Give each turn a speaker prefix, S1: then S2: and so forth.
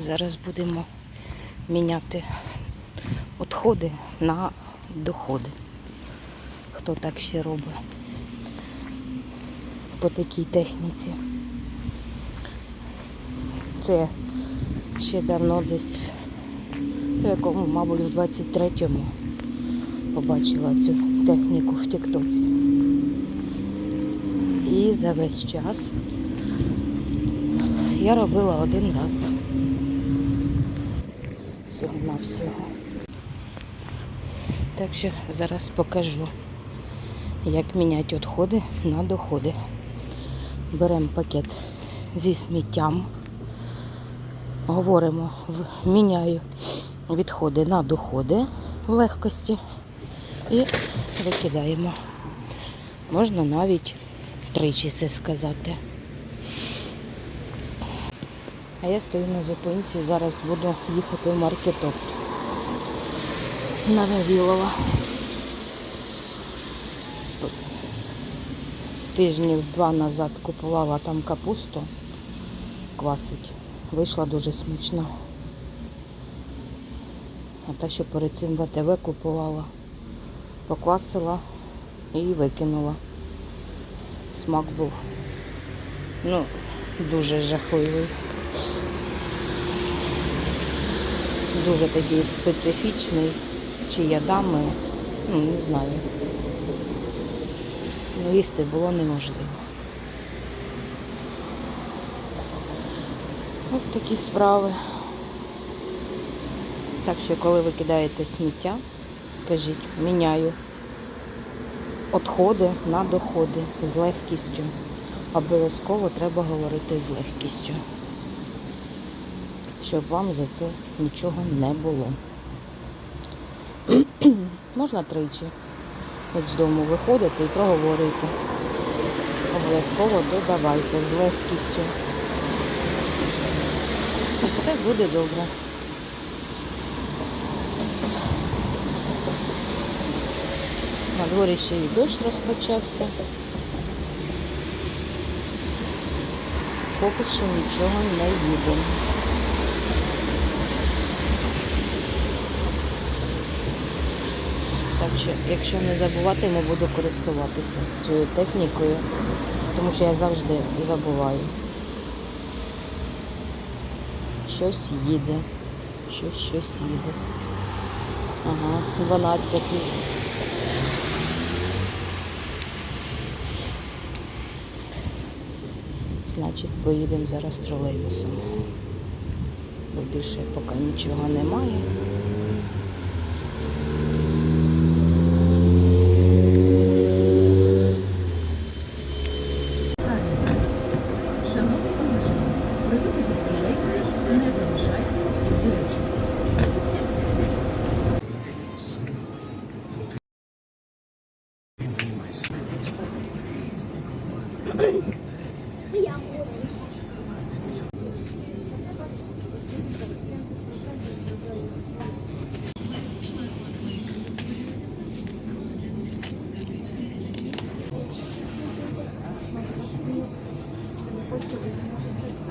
S1: Зараз будемо міняти відходи на доходи. Хто так ще робить по такій техніці. Це ще давно десь, в якому, мабуть, в 23-му побачила цю техніку в Тіктоці. І за весь час я робила один раз. Всього на всього. Так що зараз покажу, як міняти відходи на доходи. Беремо пакет зі сміттям. Говоримо, міняю відходи на доходи в легкості і викидаємо. Можна навіть тричі це сказати. А я стою на зупинці, зараз буду їхати в маркеток на Вавілова. Тижнів два назад купувала там капусту квасить. Вийшла дуже смачно. А та, що перед цим в АТВ купувала, поквасила і викинула. Смак був. Ну, дуже жахливий. Дуже такий специфічний, чи ядами, ну, не знаю. Ну, їсти було неможливо. Ось такі справи. Так що, коли ви кидаєте сміття, кажіть, міняю відходи на доходи з легкістю. Обов'язково треба говорити з легкістю, щоб вам за це нічого не було. Можна тричі, як з дому виходите і проговорюєте. Обов'язково додавайте з легкістю. І все буде добре. На дворі ще і дощ розпочався. Поки що нічого не їде. Так якщо не забуватиму, буду користуватися цією технікою, тому що я завжди забуваю. Щось їде. Щось, щось їде. Ага, 12. Значить, поїдемо зараз тролейбусом. Бо більше поки нічого немає. Thank you.